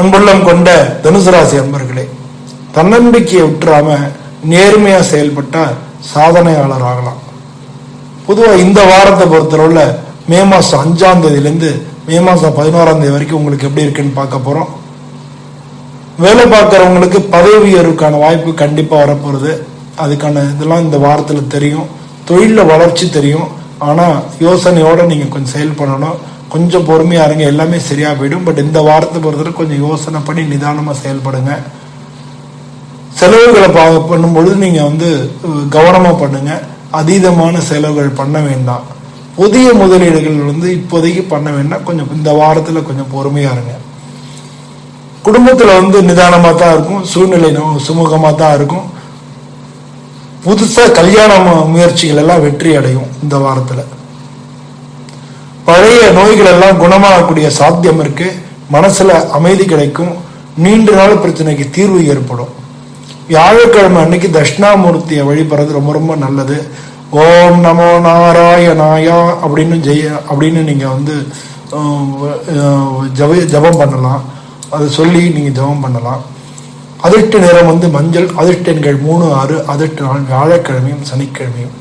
அன்புள்ளம் கொண்ட தனுசு ராசி அன்பர்களே தன்னம்பிக்கையை விட்டுறாம நேர்மையா செயல்பட்டா சாதனையாளர் ஆகலாம். பொதுவாக இந்த வாரத்தை பொறுத்தளவுல மே மாசம் அஞ்சாம் தேதியிலேருந்து மே மாசம் பதினோராம் தேதி வரைக்கும் உங்களுக்கு எப்படி இருக்குன்னு பார்க்க போறோம். வேலை பார்க்குறவங்களுக்கு பதவி உயர்வுக்கான வாய்ப்பு கண்டிப்பா வரப்போகிறது அதுக்கான இதெல்லாம் இந்த வாரத்துல தெரியும். தொழில வளர்ச்சி தெரியும். ஆனா யோசனையோட நீங்க கொஞ்சம் செயல்படணும் கொஞ்சம் பொறுமையா இருங்க எல்லாமே சரியா போயிடும். பட் இந்த வாரத்தை பொறுத்தவரை கொஞ்சம் யோசனை பண்ணி நிதானமா செயல்படுங்க. செலவுகளை பா பண்ணும்பொழுது நீங்க வந்து கவனமாக கவனமா பண்ணுங்க. அதீதமான செலவுகள் பண்ண வேண்டாம். புதிய முதலீடுகள் வந்து இப்போதைக்கு பண்ண வேண்டாம். கொஞ்சம் இந்த வாரத்துல கொஞ்சம் பொறுமையா இருங்க. குடும்பத்துல வந்து நிதானமா தான் இருக்கும். சூழ்நிலை நோ- சுமூகமா தான் இருக்கும். புதுசாக கல்யாண முயற்சிகள் எல்லாம் வெற்றி அடையும் இந்த வாரத்தில். பழைய நோய்கள் எல்லாம் குணமாகக்கூடிய சாத்தியம் இருக்கு. மனசில் அமைதி கிடைக்கும். நீண்ட நாள் பிரச்சனைக்கு தீர்வு ஏற்படும். வியாழக்கிழமை அன்னைக்கு தட்சிணாமூர்த்தியை வழிபடுறது ரொம்ப ரொம்ப நல்லது. ஓம் நமோ நாராயணாயா அப்படின்னு ஜெய அப்படின்னு நீங்கள் வந்து ஜப ஜபம் பண்ணலாம். அதை சொல்லி நீங்கள் ஜபம் பண்ணலாம். அதிர்ஷ்ட நிறம் வந்து மஞ்சள் அதிர்ஷ்ட எண்கள் மூணு ஆறு அதிர்ஷ்ட நாள் வியாழக்கிழமையும் சனிக்கிழமையும்.